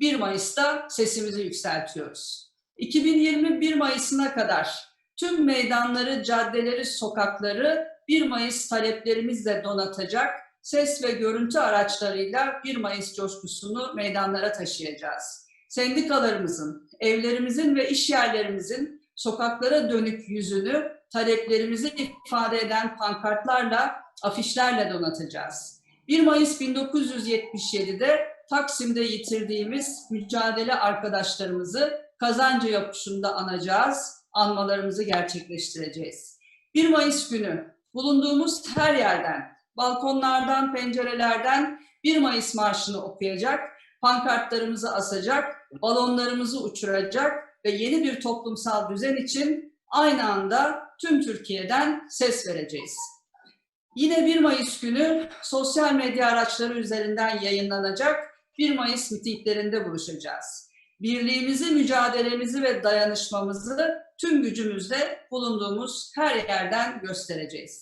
1 Mayıs'ta sesimizi yükseltiyoruz. 2021 Mayıs'ına kadar tüm meydanları, caddeleri, sokakları 1 Mayıs taleplerimizle donatacak ses ve görüntü araçlarıyla 1 Mayıs coşkusunu meydanlara taşıyacağız. Sendikalarımızın, evlerimizin ve iş yerlerimizin sokaklara dönük yüzünü taleplerimizi ifade eden pankartlarla, afişlerle donatacağız. 1 Mayıs 1977'de Taksim'de yitirdiğimiz mücadele arkadaşlarımızı kazancı yapışında anacağız, anmalarımızı gerçekleştireceğiz. 1 Mayıs günü bulunduğumuz her yerden, balkonlardan, pencerelerden 1 Mayıs marşını okuyacak, pankartlarımızı asacak, balonlarımızı uçuracak ve yeni bir toplumsal düzen için aynı anda tüm Türkiye'den ses vereceğiz. Yine 1 Mayıs günü sosyal medya araçları üzerinden yayınlanacak 1 Mayıs mitinglerinde buluşacağız. Birliğimizi, mücadelemizi ve dayanışmamızı tüm gücümüzle bulunduğumuz her yerden göstereceğiz.